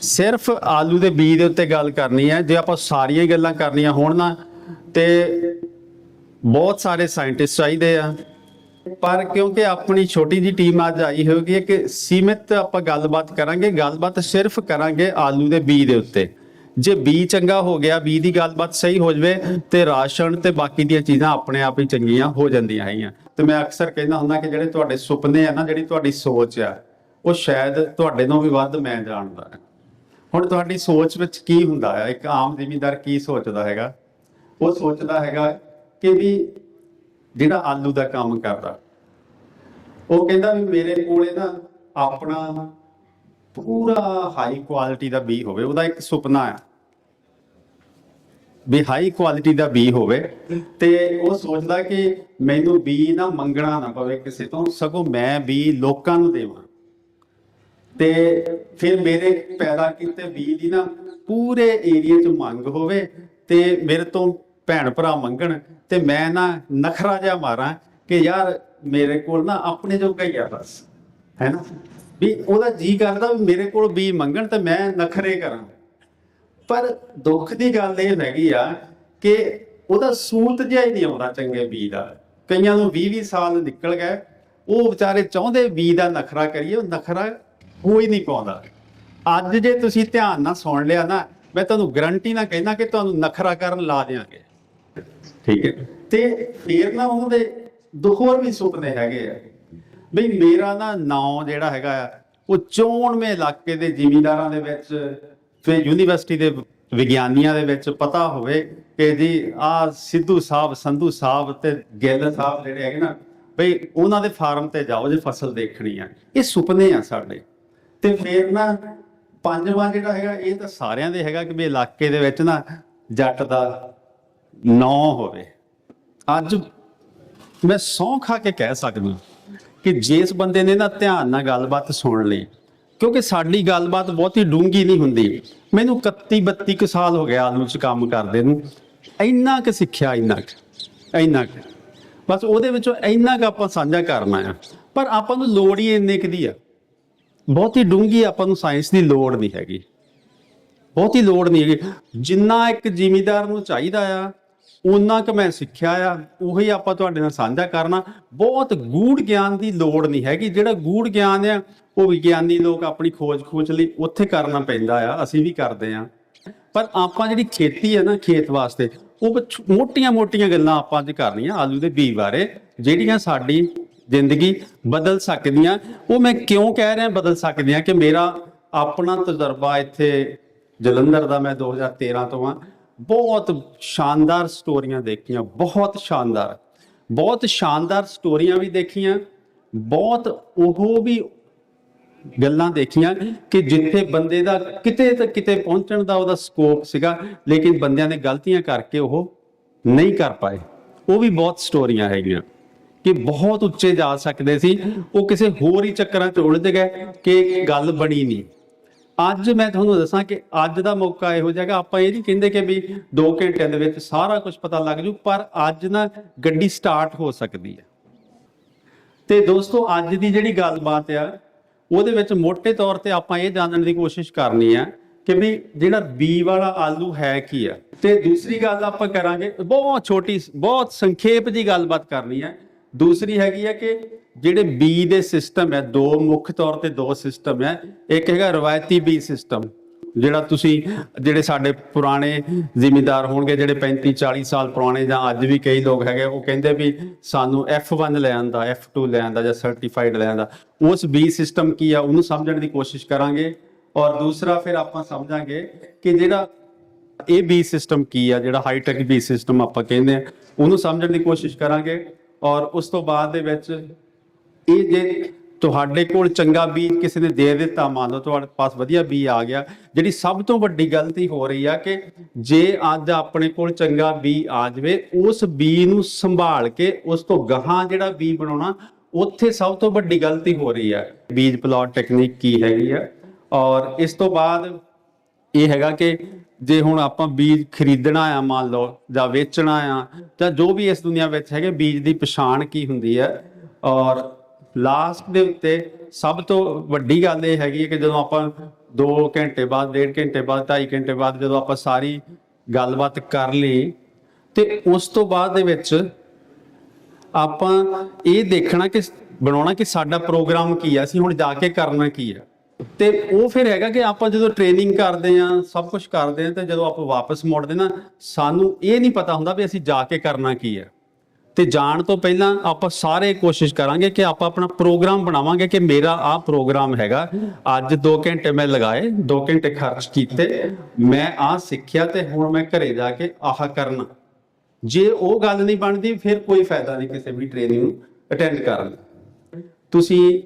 ਸਿਰਫ ਆਲੂ ਦੇ ਬੀਜ ਦੇ ਉੱਤੇ ਗੱਲ ਕਰਨੀ ਹੈ, ਜੇ ਆਪਾਂ ਸਾਰੀਆਂ ਹੀ ਗੱਲਾਂ ਕਰਨੀਆਂ ਹੋਣ ਨਾ, ਤੇ ਬਹੁਤ ਸਾਰੇ ਸਾਇੰਟਿਸਟ ਚਾਹੀਦੇ ਆ। ਪਰ ਕਿਉਂਕਿ ਆਪਣੀ ਛੋਟੀ ਜੀ ਟੀਮ ਅੱਜ ਆਈ ਹੋਗੀ ਹੈ ਕਿ ਸੀਮਿਤ ਆਪਾਂ ਗੱਲਬਾਤ ਕਰਾਂਗੇ, ਗੱਲਬਾਤ ਸਿਰਫ ਕਰਾਂਗੇ ਆਲੂ ਦੇ ਬੀਜ ਦੇ ਉੱਤੇ। ਜੇ ਬੀ ਚੰਗਾ ਹੋ ਗਿਆ ਬੀ ਦੀ ਗੱਲਬਾਤ ਸਹੀ ਹੋ ਜਵੇ, ਤੇ ਰਾਸ਼ਨ ਤੇ ਬਾਕੀ ਦੀਆਂ ਚੀਜ਼ਾਂ ਆਪਣੇ ਆਪ ਹੀ ਚੰਗੀਆਂ ਹੋ ਜਾਂਦੀਆਂ ਹੈਗੀਆਂ। ਤੇ ਮੈਂ ਅਕਸਰ ਕਹਿੰਦਾ ਹੁੰਦਾ ਕਿ ਜਿਹੜੇ ਤੁਹਾਡੇ ਸੁਪਨੇ ਆ ਨਾ, ਜਿਹੜੀ ਤੁਹਾਡੀ ਸੋਚ ਆ ਉਹ ਸ਼ਾਇਦ ਤੁਹਾਡੇ ਤੋਂ ਵੀ ਵੱਧ ਮੈਂ ਜਾਣਦਾ ਹਾਂ। ਹੁਣ ਤੁਹਾਡੀ ਸੋਚ ਵਿੱਚ ਕੀ ਹੁੰਦਾ ਹੈ? ਇੱਕ ਆਮ ਜ਼ਿਮੀਂਦਾਰ ਕੀ ਸੋਚਦਾ ਹੈਗਾ? ਉਹ ਸੋਚਦਾ ਹੈਗਾ ਕਿ ਵੀ ਜਿਹੜਾ ਆਲੂ ਦਾ ਕੰਮ ਕਰਦਾ, ਉਹ ਕਹਿੰਦਾ ਵੀ ਮੇਰੇ ਕੋਲੇ ਨਾ ਆਪਣਾ ਪੂਰਾ ਹਾਈ ਕੁਆਲਿਟੀ ਦਾ ਬੀ ਹੋਵੇ, ਉਹਦਾ ਇੱਕ ਸੁਪਨਾ ਆ। ਵੀ ਹਾਈ ਕੁਆਲਿਟੀ ਦਾ ਬੀ ਹੋਵੇ ਤੇ ਉਹ ਸੋਚਦਾ ਕਿ ਮੈਨੂੰ ਬੀ ਨਾ ਮੰਗਣਾ ਨਾ ਪਵੇ ਕਿਸੇ ਤੋਂ, ਸਗੋਂ ਮੈਂ ਬੀ ਲੋਕਾਂ ਨੂੰ ਦੇਵਾਂ। ਤੇ ਫਿਰ ਮੇਰੇ ਪੈਦਾ ਕੀਤੇ ਬੀ ਦੀ ਨਾ ਪੂਰੇ ਏਰੀਆ 'ਚ ਮੰਗ ਹੋਵੇ ਤੇ ਮੇਰੇ ਤੋਂ ਭੈਣ ਭਰਾ ਮੰਗਣ ਤੇ ਮੈਂ ਨਾ ਨਖਰਾ ਜਿਹਾ ਮਾਰਾਂ ਕਿ ਯਾਰ ਮੇਰੇ ਕੋਲ ਨਾ ਆਪਣੇ ਜੋਗਾ ਹੀ ਆ ਬਸ, ਹੈ ਨਾ? ਵੀ ਉਹਦਾ ਜੀ ਕਰਦਾ ਵੀ ਮੇਰੇ ਕੋਲ ਬੀ ਮੰਗਣ ਤੇ ਮੈਂ ਨਖਰੇ ਕਰਾਂ। ਪਰ ਦੁੱਖ ਦੀ ਗੱਲ ਇਹ ਹੈਗੀ ਆ ਕਿ ਉਹਦਾ ਸੂਤ ਜਿਹਾ ਹੀ ਨਹੀਂ ਆਉਂਦਾ ਚੰਗੇ ਬੀ ਦਾ। ਕਈਆਂ ਨੂੰ 20 20 ਸਾਲ ਨਿਕਲ ਗਏ, ਉਹ ਵਿਚਾਰੇ ਚਾਹੁੰਦੇ ਬੀ ਦਾ ਨਖਰਾ ਕਰੀਏ, ਉਹ ਨਖਰਾ ਹੀ ਨਹੀਂ ਪਾਉਂਦਾ। ਅੱਜ ਜੇ ਤੁਸੀਂ ਧਿਆਨ ਨਾਲ ਸੁਣ ਲਿਆ ਨਾ ਮੈਂ ਤੁਹਾਨੂੰ ਗਰੰਟੀ ਨਾਲ ਕਹਿਣਾ ਕਿ ਤੁਹਾਨੂੰ ਨਖਰਾ ਕਰਨ ਲਾ ਦਿਆਂਗੇ। ਠੀਕ ਹੈ। ਤੇ ਫਿਰ ਨਾ ਉਹਨਾਂ ਦੇ ਦੋ ਹੋਰ ਵੀ ਸੁਪਨੇ ਹੈਗੇ ਆ। ਬਈ ਮੇਰਾ ਨਾ ਨਾਂ ਜਿਹੜਾ ਹੈਗਾ ਉਹ ਚੋਣਵੇਂ ਇਲਾਕੇ ਦੇ ਜ਼ਿਮੀਂਦਾਰਾਂ ਦੇ ਵਿੱਚ ਫਿਰ ਯੂਨੀਵਰਸਿਟੀ ਦੇ ਵਿਗਿਆਨੀਆਂ ਦੇ ਵਿੱਚ ਪਤਾ ਹੋਵੇ ਕਿ ਜੀ ਆ ਸਿੱਧੂ ਸਾਹਿਬ ਸੰਧੂ ਸਾਹਿਬ ਤੇ ਗਿੱਲ ਸਾਹਿਬ ਜਿਹੜੇ ਹੈਗੇ ਨਾ ਬਈ ਉਹਨਾਂ ਦੇ ਫਾਰਮ ਤੇ ਜਾਓ ਜੇ ਫਸਲ ਦੇਖਣੀ ਆ। ਇਹ ਸੁਪਨੇ ਆ ਸਾਡੇ। ਤੇ ਫਿਰ ਨਾ ਪੰਜਵਾਂ ਜਿਹੜਾ ਹੈਗਾ, ਇਹ ਤਾਂ ਸਾਰਿਆਂ ਦੇ ਹੈਗਾ ਕਿ ਵੀ ਇਲਾਕੇ ਦੇ ਵਿੱਚ ਨਾ ਜੱਟ ਦਾ ਨੌ ਹੋਵੇ। ਅੱਜ ਮੈਂ ਸੌਂ ਖਾ ਕੇ ਕਹਿ ਸਕਦਾ ਕਿ ਜਿਸ ਬੰਦੇ ਨੇ ਨਾ ਧਿਆਨ ਨਾਲ ਗੱਲਬਾਤ ਸੁਣ ਲਈ, ਕਿਉਂਕਿ ਸਾਡੀ ਗੱਲਬਾਤ ਬਹੁਤੀ ਡੂੰਗੀ ਨਹੀਂ ਹੁੰਦੀ। ਮੈਨੂੰ 31 32 ਕੁ ਸਾਲ ਹੋ ਗਿਆ ਆਲੂ ਚ ਕੰਮ ਕਰਦੇ ਨੂੰ। ਇੰਨਾ ਕੁ ਸਿੱਖਿਆ, ਇੰਨਾ ਕੁ ਇੰਨਾ ਕੁ। ਬਸ ਉਹਦੇ ਵਿੱਚੋਂ ਇੰਨਾ ਕੁ ਆਪਾਂ ਸਾਂਝਾ ਕਰਨਾ ਆ। ਪਰ ਆਪਾਂ ਨੂੰ ਲੋੜ ਹੀ ਇੰਨੇ ਕੁ ਦੀ ਆ। ਬਹੁਤੀ ਡੂੰਗੀ ਆਪਾਂ ਨੂੰ ਸਾਇੰਸ ਦੀ ਲੋੜ ਨਹੀਂ ਹੈਗੀ। ਬਹੁਤੀ ਲੋੜ ਨਹੀਂ ਹੈਗੀ। ਜਿੰਨਾ ਇੱਕ ਜ਼ਿਮੀਦਾਰ ਨੂੰ ਚਾਹੀਦਾ ਆ ਉਹਨਾਂ ਕੁ ਮੈਂ ਸਿੱਖਿਆ ਆ, ਉਹੀ ਆਪਾਂ ਤੁਹਾਡੇ ਨਾਲ ਸਾਂਝਾ ਕਰਨਾ। ਬਹੁਤ ਗੂੜ ਗਿਆਨ ਦੀ ਲੋੜ ਨਹੀਂ ਹੈਗੀ। ਜਿਹੜਾ ਗੂੜ ਗਿਆਨ ਆ, ਉਹ ਵਿਗਿਆਨੀ ਲੋਕ ਆਪਣੀ ਖੋਜ ਖੋਜ ਲਈ ਉੱਥੇ ਕਰਨਾ ਪੈਂਦਾ ਆ, ਅਸੀਂ ਵੀ ਕਰਦੇ ਆ। ਪਰ ਆਪਾਂ ਜਿਹੜੀ ਖੇਤੀ ਹੈ ਨਾ, ਖੇਤ ਵਾਸਤੇ, ਉਹ ਮੋਟੀਆਂ-ਮੋਟੀਆਂ ਗੱਲਾਂ ਆਪਾਂ ਅੱਜ ਕਰਨੀਆਂ ਆਲੂ ਦੇ ਬੀਜ ਬਾਰੇ, ਜਿਹੜੀਆਂ ਸਾਡੀ ਜ਼ਿੰਦਗੀ ਬਦਲ ਸਕਦੀਆਂ। ਉਹ ਮੈਂ ਕਿਉਂ ਕਹਿ ਰਿਹਾ ਬਦਲ ਸਕਦੀਆਂ ਕਿ ਮੇਰਾ ਆਪਣਾ ਤਜਰਬਾ ਇੱਥੇ ਜਲੰਧਰ ਦਾ ਮੈਂ 2013 ਤੋਂ ਆ ਬਹੁਤ ਸ਼ਾਨਦਾਰ ਸਟੋਰੀਆਂ ਦੇਖੀਆਂ, ਬਹੁਤ ਸ਼ਾਨਦਾਰ। ਬਹੁਤ ਸ਼ਾਨਦਾਰ ਸਟੋਰੀਆਂ ਵੀ ਦੇਖੀਆਂ, ਬਹੁਤ ਉਹ ਵੀ ਗੱਲਾਂ ਦੇਖੀਆਂ ਕਿ ਜਿੱਥੇ ਬੰਦੇ ਦਾ ਕਿਤੇ ਤਾਂ ਕਿਤੇ ਪਹੁੰਚਣ ਦਾ ਉਹਦਾ ਸਕੋਪ ਸੀਗਾ, ਲੇਕਿਨ ਬੰਦਿਆਂ ਨੇ ਗਲਤੀਆਂ ਕਰਕੇ ਉਹ ਨਹੀਂ ਕਰ ਪਾਏ। ਉਹ ਵੀ ਬਹੁਤ ਸਟੋਰੀਆਂ ਹੈਗੀਆਂ। ਕਿ ਬਹੁਤ ਉੱਚੇ ਜਾ ਸਕਦੇ ਸੀ। ਉਹ ਕਿਸੇ ਹੋਰ ਹੀ ਚੱਕਰਾਂ 'ਚ ਉਲਝ ਗਏ ਕਿ ਗੱਲ ਬਣੀ ਨਹੀਂ। ਅੱਜ ਮੈਂ ਤੁਹਾਨੂੰ ਦੱਸਾਂ ਕਿ ਅੱਜ ਦਾ ਮੌਕਾ ਇਹੋ ਜਿਹਾ ਆਪਾਂ ਇਹ ਨਹੀਂ ਕਹਿੰਦੇ ਕਿ ਵੀ 2 ਘੰਟਿਆਂ ਦੇ ਵਿੱਚ ਸਾਰਾ ਕੁਝ ਪਤਾ ਲੱਗ ਜੂ, ਪਰ ਅੱਜ ਨਾ ਗੱਡੀ ਸਟਾਰਟ ਹੋ ਸਕਦੀ ਹੈ। ਤੇ ਦੋਸਤੋ, ਅੱਜ ਦੀ ਜਿਹੜੀ ਗੱਲਬਾਤ ਆ, ਉਹਦੇ ਵਿੱਚ ਮੋٹے ਤੌਰ ਤੇ ਆਪਾਂ ਇਹ ਜਾਣਨ ਦੀ ਕੋਸ਼ਿਸ਼ ਕਰਨੀ ਆ ਕਿ ਵੀ ਜਿਹੜਾ ਬੀ ਵਾਲਾ ਆਲੂ ਹੈ ਕੀ ਆ। ਤੇ ਦੂਸਰੀ ਗੱਲ ਆਪਾਂ ਕਰਾਂਗੇ, ਬਹੁਤ ਛੋਟੀ, ਬਹੁਤ ਸੰਖੇਪ ਜੀ ਗੱਲਬਾਤ ਕਰਨੀ ਹੈ ਦੂਸਰੀ ਹੈਗੀ ਹੈ ਕਿ ਜਿਹੜੇ ਬੀ ਦੇ ਸਿਸਟਮ ਹੈ ਦੋ ਮੁੱਖ ਤੌਰ ਤੇ ਦੋ ਸਿਸਟਮ ਹੈ ਇੱਕ ਹੈਗਾ ਰਵਾਇਤੀ ਬੀ ਸਿਸਟਮ ਜਿਹੜਾ ਤੁਸੀਂ, ਜਿਹੜੇ ਸਾਡੇ ਪੁਰਾਣੇ ਜ਼ਿਮੀਦਾਰ ਹੋਣਗੇ, ਜਿਹੜੇ 35 40 ਸਾਲ ਪੁਰਾਣੇ ਜਾਂ ਅੱਜ ਵੀ ਕਈ ਲੋਕ ਹੈਗੇ, ਉਹ ਕਹਿੰਦੇ ਵੀ ਸਾਨੂੰ F1 ਲੈ ਆਂਦਾ F2 ਲੈ ਆਂਦਾ ਜਾਂ ਸਰਟੀਫਾਈਡ ਲੈ ਆਂਦਾ। ਉਸ ਬੀ ਸਿਸਟਮ ਕੀ ਆ, ਉਹਨੂੰ ਸਮਝਣ ਦੀ ਕੋਸ਼ਿਸ਼ ਕਰਾਂਗੇ ਔਰ ਦੂਸਰਾ ਫਿਰ ਆਪਾਂ ਸਮਝਾਂਗੇ ਕਿ ਜਿਹੜਾ ਇਹ ਬੀ ਸਿਸਟਮ ਕੀ ਆ, ਜਿਹੜਾ ਹਾਈ ਟੈਕ ਬੀ ਸਿਸਟਮ ਆਪਾਂ ਕਹਿੰਦੇ ਆ, ਉਹਨੂੰ ਸਮਝਣ ਦੀ ਕੋਸ਼ਿਸ਼ ਕਰਾਂਗੇ। ਔਰ ਉਸ ਤੋਂ ਬਾਅਦ ਦੇ ਵਿੱਚ ਇਹ ਜੇ ਤੁਹਾਡੇ ਕੋਲ ਚੰਗਾ ਬੀਜ ਕਿਸੇ ਨੇ ਦੇ ਦਿੱਤਾ, ਮੰਨ ਲਓ ਤੁਹਾਡੇ ਪਾਸ ਵਧੀਆ ਬੀਜ ਆ ਗਿਆ, ਜਿਹੜੀ ਸਭ ਤੋਂ ਵੱਡੀ ਗਲਤੀ ਹੋ ਰਹੀ ਆ ਕਿ ਜੇ ਅੱਜ ਆਪਣੇ ਕੋਲ ਚੰਗਾ ਬੀਜ ਆ ਜਾਵੇ, ਉਸ ਬੀਜ ਨੂੰ ਸੰਭਾਲ ਕੇ ਉਸ ਤੋਂ ਗਾਹਾਂ ਜਿਹੜਾ ਬੀਜ ਬਣਾਉਣਾ, ਉੱਥੇ ਸਭ ਤੋਂ ਵੱਡੀ ਗਲਤੀ ਹੋ ਰਹੀ ਆ। ਬੀਜ ਪਲਾਟ ਟੈਕਨੀਕ ਕੀ ਹੈਗੀ ਆ? ਔਰ ਇਸ ਤੋਂ ਬਾਅਦ ਇਹ ਹੈਗਾ ਕਿ ਜੇ ਹੁਣ ਆਪਾਂ ਬੀਜ ਖਰੀਦਣਾ ਆ, ਮੰਨ ਲਓ, ਜਾਂ ਵੇਚਣਾ ਆ ਤਾਂ ਜੋ ਵੀ ਇਸ ਦੁਨੀਆ ਵਿੱਚ ਹੈਗੇ ਬੀਜ ਦੀ ਪਛਾਣ ਕੀ ਹੁੰਦੀ ਹੈ। ਔਰ ਲਾਸਟ ਦੇ ਉੱਤੇ ਸਭ ਤੋਂ ਵੱਡੀ ਗੱਲ ਇਹ ਹੈਗੀ ਹੈ ਕਿ ਜਦੋਂ ਆਪਾਂ 2 ਘੰਟੇ ਬਾਅਦ 1.5 ਘੰਟੇ ਬਾਅਦ 2.5 ਘੰਟੇ ਬਾਅਦ ਜਦੋਂ ਆਪਾਂ ਸਾਰੀ ਗੱਲਬਾਤ ਕਰ ਲਈ, ਤੇ ਉਸ ਤੋਂ ਬਾਅਦ ਦੇ ਵਿੱਚ ਆਪਾਂ ਇਹ ਦੇਖਣਾ ਕਿ ਬਣਾਉਣਾ ਕਿ ਸਾਡਾ ਪ੍ਰੋਗਰਾਮ ਕੀ ਹੈ, ਅਸੀਂ ਹੁਣ ਜਾ ਕੇ ਕਰਨਾ ਕੀ ਆ ਤੇ ਉਹ ਫਿਰ ਹੈਗਾ ਕਿ ਆਪਾਂ ਜਦੋਂ ਟ੍ਰੇਨਿੰਗ ਕਰਦੇ ਆ ਸਭ ਕੁਝ ਕਰਦੇ ਆ ਤੇ ਜਦੋਂ ਆਪਾਂ ਵਾਪਸ ਮੁੜਦੇ ਨਾ, ਸਾਨੂੰ ਇਹ ਨਹੀਂ ਪਤਾ ਹੁੰਦਾ ਵੀ ਅਸੀਂ ਜਾ ਕੇ ਕਰਨਾ ਕੀ ਹੈ। ਤੇ ਜਾਣ ਤੋਂ ਪਹਿਲਾਂ ਆਪਾਂ ਸਾਰੇ ਕੋਸ਼ਿਸ਼ ਕਰਾਂਗੇ ਕਿ ਆਪਾਂ ਆਪਣਾ ਪ੍ਰੋਗਰਾਮ ਬਣਾਵਾਂਗੇ ਕਿ ਮੇਰਾ ਆਹ ਪ੍ਰੋਗਰਾਮ ਹੈਗਾ। ਅੱਜ 2 ਘੰਟੇ ਮੈਂ ਲਗਾਏ 2 ਘੰਟੇ ਖਰਚ ਕੀਤੇ, ਮੈਂ ਆਹ ਸਿੱਖਿਆ ਤੇ ਹੁਣ ਮੈਂ ਘਰੇ ਜਾ ਕੇ ਆਹ ਕਰਨਾ। ਜੇ ਉਹ ਗੱਲ ਨਹੀਂ ਬਣਦੀ, ਫਿਰ ਕੋਈ ਫਾਇਦਾ ਨਹੀਂ ਕਿਸੇ ਵੀ ਟ੍ਰੇਨਿੰਗ ਨੂੰ ਅਟੈਂਡ ਕਰਨ ਤੁਸੀਂ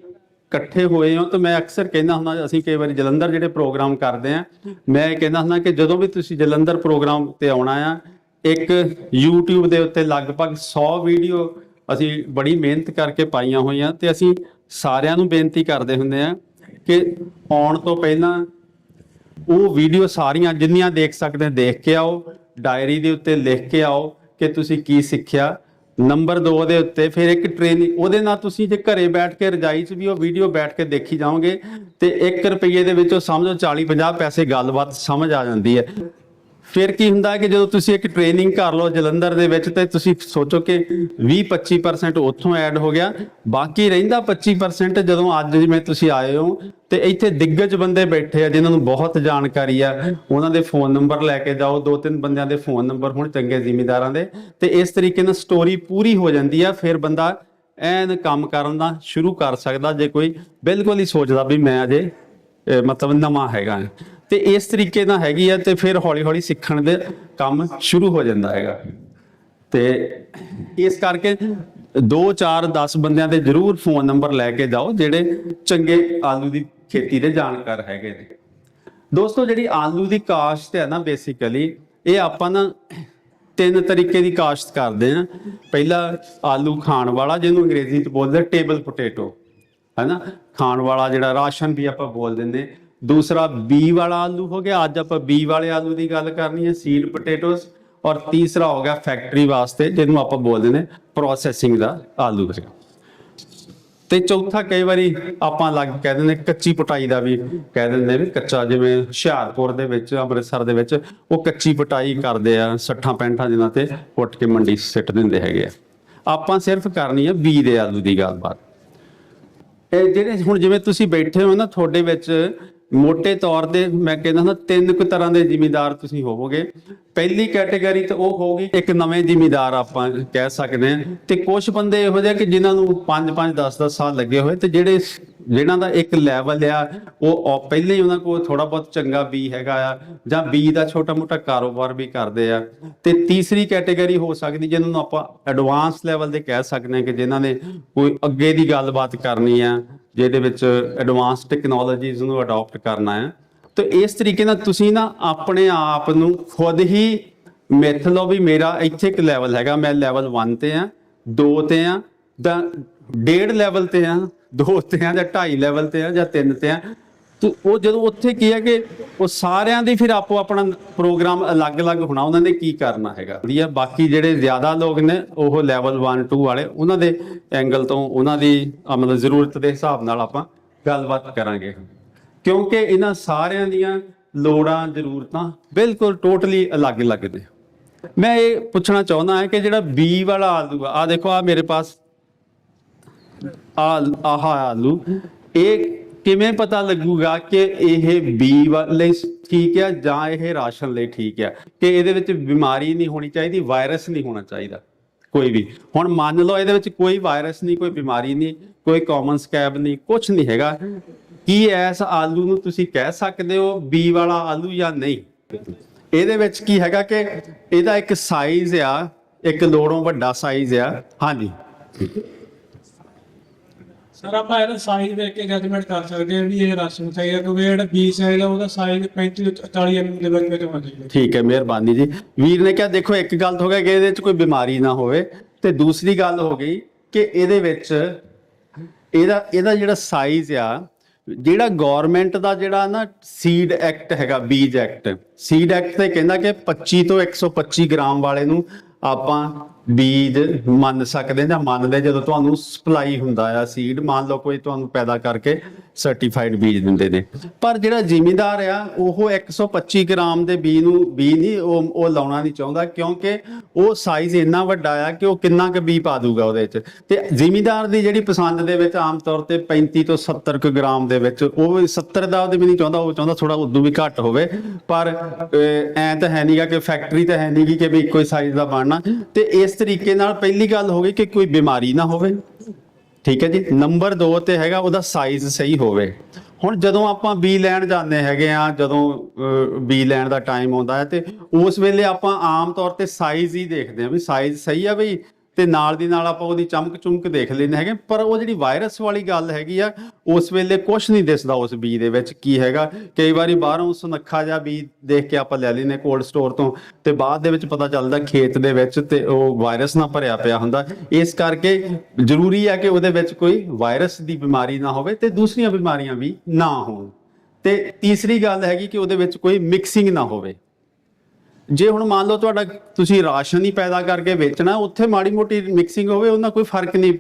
ਇਕੱਠੇ ਹੋਏ ਹੋ ਤਾਂ ਮੈਂ ਅਕਸਰ ਕਹਿੰਦਾ ਹੁੰਦਾ ਅਸੀਂ ਕਈ ਵਾਰੀ ਜਲੰਧਰ ਜਿਹੜੇ ਪ੍ਰੋਗਰਾਮ ਕਰਦੇ ਆ ਮੈਂ ਇਹ ਕਹਿੰਦਾ ਹੁੰਦਾ ਕਿ ਜਦੋਂ ਵੀ ਤੁਸੀਂ ਜਲੰਧਰ ਪ੍ਰੋਗਰਾਮ ਤੇ ਆਉਣਾ ਆ, ਇੱਕ YouTube ਦੇ ਉੱਤੇ ਲਗਭਗ 100 ਵੀਡੀਓ ਅਸੀਂ ਬੜੀ ਮਿਹਨਤ ਕਰਕੇ ਪਾਈਆਂ ਹੋਈਆਂ ਤੇ ਅਸੀਂ ਸਾਰਿਆਂ ਨੂੰ ਬੇਨਤੀ ਕਰਦੇ ਹੁੰਦੇ ਆ ਕਿ ਆਉਣ ਤੋਂ ਪਹਿਲਾਂ ਉਹ ਵੀਡੀਓ ਸਾਰੀਆਂ ਜਿੰਨੀਆਂ ਦੇਖ ਸਕਦੇ, ਦੇਖ ਕੇ ਆਓ, ਡਾਇਰੀ ਦੇ ਉੱਤੇ ਲਿਖ ਕੇ ਆਓ ਕਿ ਤੁਸੀਂ ਕੀ ਸਿੱਖਿਆ ਨੰਬਰ 2 ਦੇ ਉੱਤੇ ਫਿਰ ਇੱਕ ਟ੍ਰੇਨਿੰਗ ਉਹਦੇ ਨਾਲ ਤੁਸੀਂ ਜੇ ਘਰੇ ਬੈਠ ਕੇ ਰਜਾਈ 'ਚ ਵੀ ਉਹ ਵੀਡੀਓ ਬੈਠ ਕੇ ਦੇਖੀ ਜਾਓਗੇ ਤੇ 1 ਰੁਪਏ ਦੇ ਵਿੱਚ ਉਹ ਸਮਝੋ 40 50 ਪੈਸੇ ਗੱਲਬਾਤ ਸਮਝ ਆ ਜਾਂਦੀ ਹੈ। ਫਿਰ ਕੀ ਹੁੰਦਾ ਕਿ ਜਦੋਂ ਤੁਸੀਂ ਇੱਕ ਟ੍ਰੇਨਿੰਗ ਕਰ ਲਓ ਜਲੰਧਰ ਦੇ ਵਿੱਚ, ਤੇ ਤੁਸੀਂ ਸੋਚੋ ਕਿ 20-25% ਉੱਥੋਂ ਐਡ ਹੋ ਗਿਆ। ਬਾਕੀ ਰਹਿੰਦਾ 25% ਜਦੋਂ ਅੱਜ ਜਿਵੇਂ ਤੁਸੀਂ ਆਏ ਹੋ, ਤੇ ਇੱਥੇ ਦਿੱਗਜ ਬੰਦੇ ਬੈਠੇ ਆ ਜਿਨ੍ਹਾਂ ਨੂੰ ਬਹੁਤ ਜਾਣਕਾਰੀ ਆ। ਉਹਨਾਂ ਦੇ ਫੋਨ ਨੰਬਰ ਲੈ ਕੇ ਜਾਓ ਦੋ ਤਿੰਨ ਬੰਦਿਆਂ ਦੇ ਫੋਨ ਨੰਬਰ ਹੁਣ ਚੰਗੇ ਜ਼ਿਮੀਦਾਰਾਂ ਦੇ। ਤੇ ਇਸ ਤਰੀਕੇ ਨਾਲ ਸਟੋਰੀ ਪੂਰੀ ਹੋ ਜਾਂਦੀ ਆ, ਫਿਰ ਬੰਦਾ ਐਨ ਕੰਮ ਕਰਨ ਦਾ ਸ਼ੁਰੂ ਕਰ ਸਕਦਾ ਜੇ ਕੋਈ ਬਿਲਕੁਲ ਹੀ ਸੋਚਦਾ ਵੀ ਮੈਂ ਅਜੇ ਮਤਲਬ ਨਵਾਂ ਹੈਗਾ। ਤੇ ਇਸ ਤਰੀਕੇ ਨਾਲ ਹੈਗੀ ਆ ਤੇ ਫਿਰ ਹੌਲੀ ਹੌਲੀ ਸਿੱਖਣ ਦੇ ਕੰਮ ਸ਼ੁਰੂ ਹੋ ਜਾਂਦਾ ਹੈਗਾ। ਤੇ ਇਸ ਕਰਕੇ 2 4 10 ਬੰਦਿਆਂ ਦੇ ਜਰੂਰ ਫੋਨ ਨੰਬਰ ਲੈ ਕੇ ਜਾਓ, ਜਿਹੜੇ ਚੰਗੇ ਆਲੂ ਦੀ ਖੇਤੀ ਦੇ ਜਾਣਕਾਰ ਹੈਗੇ ਨੇ। ਦੋਸਤੋ, ਜਿਹੜੀ ਆਲੂ ਦੀ ਕਾਸ਼ਤ ਹੈ ਨਾ ਬੇਸਿਕਲੀ ਇਹ ਆਪਾਂ ਨਾ ਤਿੰਨ ਤਰੀਕੇ ਦੀ ਕਾਸ਼ਤ ਕਰਦੇ ਆ ਪਹਿਲਾ ਆਲੂ ਖਾਣ ਵਾਲਾ, ਜਿਹਨੂੰ ਅੰਗਰੇਜ਼ੀ ਚ ਬੋਲਦੇ ਟੇਬਲ ਪੋਟੇਟੋ ਹੈਨਾ? ਖਾਣ ਵਾਲਾ ਜਿਹੜਾ ਰਾਸ਼ਨ ਵੀ ਆਪਾਂ ਬੋਲ ਦਿੰਦੇ। ਦੂਸਰਾ ਬੀ ਵਾਲਾ ਆਲੂ ਹੋ ਗਿਆ। ਅੱਜ ਆਪਾਂ ਬੀ ਵਾਲੇ ਆਲੂ ਦੀ ਗੱਲ ਕਰਨੀ ਹੈ, ਸੀਡ ਪੋਟੇਟੋਸ। ਔਰ ਤੀਸਰਾ ਹੋ ਗਿਆ ਫੈਕਟਰੀ ਵਾਸਤੇ, ਜਿਹਨੂੰ ਆਪਾਂ ਬੋਲਦੇ ਨੇ ਪ੍ਰੋਸੈਸਿੰਗ ਦਾ ਆਲੂ ਹੈਗਾ ਤੇ ਚੌਥਾ ਕਈ ਵਾਰੀ ਆਪਾਂ ਲੱਗ ਕਹਿ ਦਿੰਦੇ ਕੱਚੀ ਪਟਾਈ ਦਾ ਵੀ ਕਹਿ ਦਿੰਦੇ ਵੀ ਕੱਚਾ, ਜਿਵੇਂ ਹੁਸ਼ਿਆਰਪੁਰ ਦੇ ਵਿੱਚ, ਅੰਮ੍ਰਿਤਸਰ ਦੇ ਵਿੱਚ, ਉਹ ਕੱਚੀ ਪਟਾਈ ਕਰਦੇ ਆ 60 65 ਦਿਨਾਂ ਤੇ ਪੁੱਟ ਕੇ ਮੰਡੀ ਸਿੱਟ ਦਿੰਦੇ ਹੈਗੇ ਆ। ਆਪਾਂ ਸਿਰਫ ਕਰਨੀ ਆ ਬੀ ਦੇ ਆਲੂ ਦੀ ਗੱਲਬਾਤ ਇਹ ਜਿਹੜੇ ਹੁਣ ਜਿਵੇਂ ਤੁਸੀਂ ਬੈਠੇ ਹੋ ਨਾ, ਤੁਹਾਡੇ ਵਿੱਚ ਮੋٹے ਤੌਰ ਤੇ ਮੈਂ ਕਹਿੰਦਾ ਹਾਂ ਤਿੰਨ ਕੁ ਤਰ੍ਹਾਂ ਦੇ ਜਿਮੀਦਾਰ ਤੁਸੀਂ ਹੋਵੋਗੇ। ਪਹਿਲੀ ਕੈਟਾਗਰੀ ਤਾਂ ਉਹ ਹੋਊਗੀ, ਇੱਕ ਨਵੇਂ ਜ਼ਿਮੀਂਦਾਰ ਆਪਾਂ ਕਹਿ ਸਕਦੇ ਹਾਂ। ਤੇ ਕੁਝ ਬੰਦੇ ਇਹੋ ਜਿਹੇ ਕਿ ਜਿਨ੍ਹਾਂ ਨੂੰ 5 5 10 10 ਸਾਲ ਲੱਗੇ ਹੋਏ, ਤੇ ਜਿਹੜੇ ਜਿਨ੍ਹਾਂ ਦਾ ਇੱਕ ਲੈਵਲ ਆ, ਉਹ ਉਹ ਪਹਿਲੇ ਹੀ ਉਹਨਾਂ ਕੋਲ ਥੋੜਾ ਬਹੁਤ ਚੰਗਾ ਬੀ ਹੈਗਾ ਆ, ਜਾਂ ਬੀ ਦਾ ਛੋਟਾ ਮੋਟਾ ਕਾਰੋਬਾਰ ਵੀ ਕਰਦੇ ਆ। ਤੇ ਤੀਸਰੀ ਕੈਟਾਗਰੀ ਹੋ ਸਕਦੀ, ਜਿਹਨਾਂ ਨੂੰ ਆਪਾਂ ਐਡਵਾਂਸ ਲੈਵਲ ਦੇ ਕਹਿ ਸਕਦੇ ਹਾਂ ਕਿ ਜਿਨ੍ਹਾਂ ਨੇ ਕੋਈ ਅੱਗੇ ਦੀ ਗੱਲਬਾਤ ਕਰਨੀ ਆ। ਜਿਹਦੇ ਵਿੱਚ ਐਡਵਾਂਸ ਟੈਕਨੋਲੋਜੀਜ਼ ਨੂੰ ਅਡਾਪਟ ਕਰਨਾ ਹੈ। ਤੇ ਇਸ ਤਰੀਕੇ ਨਾਲ ਤੁਸੀਂ ਨਾ ਆਪਣੇ ਆਪ ਨੂੰ ਖੁਦ ਹੀ ਮਿੱਥ ਲਓ ਵੀ ਮੇਰਾ ਇੱਥੇ ਇੱਕ ਲੈਵਲ ਹੈਗਾ, ਮੈਂ ਲੈਵਲ 1 ਤੇ ਆ 2 ਤੇ ਆ ਜਾਂ ਡੇਢ ਲੈਵਲ ਤੇ ਆ 2 ਤੇ ਆ ਜਾਂ 2.5 ਲੈਵਲ ਤੇ ਆ ਜਾਂ 3 ਤੇ ਆ ਤੇ ਉਹ ਜਦੋਂ ਉੱਥੇ ਕੀ ਹੈ ਕਿ ਉਹ ਸਾਰਿਆਂ ਦੀ ਫਿਰ ਆਪੋ ਆਪਣਾ ਪ੍ਰੋਗਰਾਮ ਅਲੱਗ-ਅਲੱਗ ਹੋਣਾ, ਉਹਨਾਂ ਨੇ ਕੀ ਕਰਨਾ ਹੈਗਾ? ਵਧੀਆ, ਬਾਕੀ ਜਿਹੜੇ ਜ਼ਿਆਦਾ ਲੋਕ ਨੇ, ਉਹ ਲੈਵਲ 1 2 ਵਾਲੇ, ਉਹਨਾਂ ਦੇ ਐਂਗਲ ਤੋਂ ਉਹਨਾਂ ਦੀ ਮਤਲਬ ਜ਼ਰੂਰਤ ਦੇ ਹਿਸਾਬ ਨਾਲ ਆਪਾਂ ਗੱਲਬਾਤ ਕਰਾਂਗੇ। ਕਿਉਂਕਿ ਇਹਨਾਂ ਸਾਰਿਆਂ ਦੀਆਂ ਲੋੜਾਂ, ਜ਼ਰੂਰਤਾਂ ਬਿਲਕੁਲ ਟੋਟਲੀ ਅਲੱਗ-ਅਲੱਗ ਨੇ। ਮੈਂ ਇਹ ਪੁੱਛਣਾ ਚਾਹੁੰਦਾ ਹਾਂ ਕਿ ਜਿਹੜਾ ਬੀ ਵਾਲਾ ਆਲੂ ਆ ਆ ਦੇਖੋ ਆ ਮੇਰੇ ਪਾਸ ਆ ਆਹਾ ਆਲੂ, ਇਹ ਕਿਵੇਂ ਪਤਾ ਲੱਗੂਗਾ ਕਿ ਇਹ ਬੀ ਲਈ ਠੀਕ ਹੈ ਜਾਂ ਇਹ ਰਾਸ਼ਨ ਲਈ ਠੀਕ ਹੈ? ਕਿ ਇਹਦੇ ਵਿੱਚ ਬਿਮਾਰੀ ਨਹੀਂ ਹੋਣੀ ਚਾਹੀਦੀ ਵਾਇਰਸ ਨਹੀਂ ਹੋਣਾ ਚਾਹੀਦਾ, ਕੋਈ ਵੀ। ਹੁਣ ਮੰਨ ਲਓ ਇਹਦੇ ਵਿੱਚ ਕੋਈ ਵਾਇਰਸ ਨਹੀਂ, ਕੋਈ ਬਿਮਾਰੀ ਨਹੀਂ, ਕੋਈ ਕਾਮਨ ਸਕੈਬ ਨਹੀਂ ਕੁਝ ਨਹੀਂ ਹੈਗਾ। ਕੀ ਐਸ ਆਲੂ ਨੂੰ ਤੁਸੀਂ ਕਹਿ ਸਕਦੇ ਹੋ ਬੀ ਵਾਲਾ ਆਲੂ ਜਾਂ ਨਹੀਂ? ਇਹਦੇ ਵਿੱਚ ਕੀ ਹੈਗਾ ਕਿ ਇਹਦਾ ਇੱਕ ਸਾਈਜ਼ ਆ, ਇੱਕ ਲੋੜੋਂ ਵੱਡਾ ਸਾਈਜ਼ ਆ। ਹਾਂਜੀ। ਸਰ, ਆਪਾਂ ਇਹਦਾ ਸਾਈਜ਼ ਦੇਖ ਕੇ ਜਜਮੈਂਟ ਕਰ ਸਕਦੇ ਹਾਂ ਵੀ ਇਹ ਰਾਸ਼ਨ ਚਾਹੀਦਾ ਕਿਉਂਕਿ ਜਿਹੜਾ ਬੀ ਸਾਈਜ਼ ਆ, ਉਹਦਾ ਸਾਈਜ਼ 35 40 ਐਮ ਦੇ ਵਿੱਚ ਵਿੱਚ ਹੋਣਾ ਚਾਹੀਦਾ। ਠੀਕ ਹੈ, ਮਿਹਰਬਾਨੀ ਜੀ। ਵੀਰ ਨੇ ਕਿਹਾ, ਦੇਖੋ, ਇੱਕ ਗੱਲ ਹੋ ਗਿਆ ਕਿ ਇਹਦੇ ਵਿੱਚ ਕੋਈ ਬਿਮਾਰੀ ਨਾ ਹੋਵੇ। ਤੇ ਦੂਸਰੀ ਗੱਲ ਹੋ ਗਈ ਕਿ ਇਹਦੇ ਵਿੱਚ ਇਹਦਾ ਇਹਦਾ ਜਿਹੜਾ ਸਾਈਜ਼ ਆ, ਜਿਹੜਾ ਗਵਰਨਮੈਂਟ ਦਾ ਜਿਹੜਾ ਨਾ ਸੀਡ ਐਕਟ ਹੈਗਾ, ਬੀਜ ਐਕਟ ਸੀਡ ਐਕਟ ਤੇ ਕਹਿੰਦਾ ਕਿ 25 ਤੋਂ 125 ਗ੍ਰਾਮ ਵਾਲੇ ਨੂੰ ਆਪਾਂ ਬੀਜ ਮੰਨ ਸਕਦੇ ਜਾਂ ਮੰਨਦੇ ਜਦੋਂ ਤੁਹਾਨੂੰ ਸਪਲਾਈ ਹੁੰਦਾ ਆ ਸੀਡ ਮੰਨ ਲਓ ਕੋਈ ਤੁਹਾਨੂੰ ਪੈਦਾ ਕਰਕੇ ਸਰਟੀਫਾਈਡ ਬੀਜ ਦਿੰਦੇ ਨੇ। ਪਰ ਜਿਹੜਾ ਜ਼ਿਮੀਦਾਰ ਆ ਉਹ 125 ਗ੍ਰਾਮ ਦੇ ਬੀ ਨੂੰ ਬੀ ਨਹੀਂ ਉਹ ਉਹ ਲਾਉਣਾ ਨਹੀਂ ਚਾਹੁੰਦਾ ਕਿਉਂਕਿ ਉਹ ਸਾਈਜ਼ ਇੰਨਾ ਵੱਡਾ ਆ ਕਿ ਉਹ ਕਿੰਨਾ ਕੁ ਬੀ ਪਾ ਦੂਗਾ ਉਹਦੇ ਵਿੱਚ ਤੇ ਜ਼ਿਮੀਦਾਰ ਦੀ ਜਿਹੜੀ ਪਸੰਦ ਦੇ ਵਿੱਚ ਆਮ ਤੌਰ ਤੇ 35 ਤੋਂ 70 ਕੁ ਗ੍ਰਾਮ ਦੇ ਵਿੱਚ ਉਹ ਵੀ 70 ਦਾ ਉਹਦੇ ਵੀ ਨਹੀਂ ਚਾਹੁੰਦਾ ਉਹ ਚਾਹੁੰਦਾ ਥੋੜਾ ਉਦੋਂ ਵੀ ਘੱਟ ਹੋਵੇ। ਪਰ ਅਹ, ਐਂ ਤਾਂ ਹੈ ਨਹੀਂਗਾ ਕਿ ਫੈਕਟਰੀ ਤਾਂ ਹੈ ਨਹੀਂਗੀ ਕਿ ਵੀ ਇੱਕੋ ਹੀ ਸਾਈਜ਼ ਦਾ ਬਣਨਾ। ਤੇ ਇਸ ਤਰੀਕੇ ਨਾਲ ਪਹਿਲੀ ਗੱਲ ਹੋ ਗਈ ਕਿ ਕੋਈ ਬਿਮਾਰੀ ਨਾ ਹੋਵੇ। ਠੀਕ ਹੈ ਜੀ ਨੰਬਰ 2 ਤੇ ਹੈਗਾ, ਉਹਦਾ ਸਾਈਜ਼ ਸਹੀ ਹੋਵੇ। ਹੁਣ ਜਦੋਂ ਆਪਾਂ ਬੀ ਲੈਣ ਜਾਂਦੇ ਹੈਗੇ ਆ, ਜਦੋਂ ਬੀ ਲੈਣ ਦਾ ਟਾਈਮ ਆਉਂਦਾ ਹੈ ਤੇ ਉਸ ਵੇਲੇ ਆਪਾਂ ਆਮ ਤੌਰ ਤੇ ਸਾਈਜ਼ ਹੀ ਦੇਖਦੇ ਆ ਵੀ ਸਾਈਜ਼ ਸਹੀ ਆ ਬਈ ਤੇ ਨਾਲ ਦੀ ਨਾਲ ਆਪਾਂ ਉਹਦੀ ਚਮਕ ਚੁਮਕ ਦੇਖ ਲੈਂਦੇ ਹੈਗੇ। ਪਰ ਉਹ ਜਿਹੜੀ ਵਾਇਰਸ ਵਾਲੀ ਗੱਲ ਹੈਗੀ ਆ, ਉਸ ਵੇਲੇ ਕੁਝ ਨਹੀਂ ਦਿਸਦਾ ਉਸ ਬੀ ਦੇ ਵਿੱਚ ਕੀ ਹੈਗਾ। ਕਈ ਵਾਰੀ ਬਾਹਰੋਂ ਸੁਨੱਖਾ ਜਿਹਾ ਬੀ ਦੇਖ ਕੇ ਆਪਾਂ ਲੈ ਲੈਨੇ ਕੋਲਡ ਸਟੋਰ ਤੋਂ ਤੇ ਬਾਅਦ ਦੇ ਵਿੱਚ ਪਤਾ ਚੱਲਦਾ ਖੇਤ ਦੇ ਵਿੱਚ ਤੇ ਉਹ ਵਾਇਰਸ ਨਾਲ ਭਰਿਆ ਪਿਆ ਹੁੰਦਾ। ਇਸ ਕਰਕੇ ਜ਼ਰੂਰੀ ਹੈ ਕਿ ਉਹਦੇ ਵਿੱਚ ਕੋਈ ਵਾਇਰਸ ਦੀ ਬਿਮਾਰੀ ਨਾ ਹੋਵੇ ਤੇ ਦੂਸਰੀਆਂ ਬਿਮਾਰੀਆਂ ਵੀ ਨਾ ਹੋਣ। ਤੇ ਤੀਸਰੀ ਗੱਲ ਹੈਗੀ ਕਿ ਉਹਦੇ ਵਿੱਚ ਕੋਈ ਮਿਕਸਿੰਗ ਨਾ ਹੋਵੇ। ਜੇ ਹੁਣ ਮੰਨ ਲਓ ਤੁਹਾਡਾ ਤੁਸੀਂ ਰਾਸ਼ਨ ਹੀ ਪੈਦਾ ਕਰਕੇ ਵੇਚਣਾ, ਉੱਥੇ ਮਾੜੀ ਮੋਟੀ ਮਿਕਸਿੰਗ ਹੋਵੇ, ਉਹਨਾਂ ਕੋਈ ਫ਼ਰਕ ਨਹੀਂ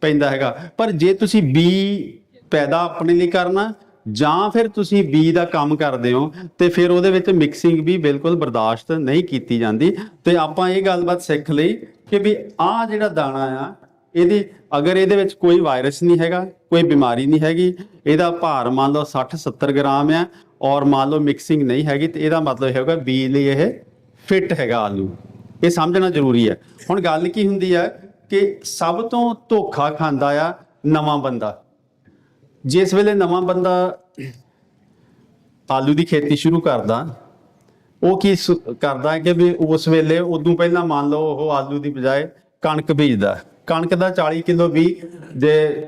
ਪੈਂਦਾ ਹੈਗਾ। ਪਰ ਜੇ ਤੁਸੀਂ ਬੀ ਪੈਦਾ ਆਪਣੇ ਲਈ ਕਰਨਾ, ਜਾਂ ਫਿਰ ਤੁਸੀਂ ਬੀ ਦਾ ਕੰਮ ਕਰਦੇ ਹੋ, ਤੇ ਫਿਰ ਉਹਦੇ ਵਿੱਚ ਮਿਕਸਿੰਗ ਵੀ ਬਿਲਕੁਲ ਬਰਦਾਸ਼ਤ ਨਹੀਂ ਕੀਤੀ ਜਾਂਦੀ। ਤੇ ਆਪਾਂ ਇਹ ਗੱਲਬਾਤ ਸਿੱਖ ਲਈ ਕਿ ਵੀ ਆਹ ਜਿਹੜਾ ਦਾਣਾ ਆ, ਇਹਦੀ ਅਗਰ ਇਹਦੇ ਵਿੱਚ ਕੋਈ ਵਾਇਰਸ ਨਹੀਂ ਹੈਗਾ, ਕੋਈ ਬਿਮਾਰੀ ਨਹੀਂ ਹੈਗੀ, ਇਹਦਾ ਭਾਰ ਮੰਨ ਲਓ 60 70 ਗ੍ਰਾਮ ਆ, ਔਰ ਮੰਨ ਲਓ ਮਿਕਸਿੰਗ ਨਹੀਂ ਹੈਗੀ, ਤੇ ਇਹਦਾ ਮਤਲਬ ਹੈਗਾ ਬੀ ਲਈ ਇਹ ਫਿੱਟ ਹੈਗਾ ਆਲੂ। ਇਹ ਸਮਝਣਾ ਜ਼ਰੂਰੀ ਹੈ। ਹੁਣ ਗੱਲ ਕੀ ਹੁੰਦੀ ਹੈ ਕਿ ਸਭ ਤੋਂ ਧੋਖਾ ਖਾਂਦਾ ਆ ਨਵਾਂ ਬੰਦਾ। ਜਿਸ ਵੇਲੇ ਨਵਾਂ ਬੰਦਾ ਆਲੂ ਦੀ ਖੇਤੀ ਸ਼ੁਰੂ ਕਰਦਾ, ਉਹ ਕੀ ਸੁ- ਕਰਦਾ ਕਿ ਵੀ ਉਸ ਵੇਲੇ ਉਦੋਂ ਪਹਿਲਾਂ ਮੰਨ ਲਓ ਉਹ ਆਲੂ ਦੀ ਬਜਾਏ ਕਣਕ ਬੀਜਦਾ। ਕਣਕ ਦਾ 40 ਕਿਲੋ ਵੀ ਜੇ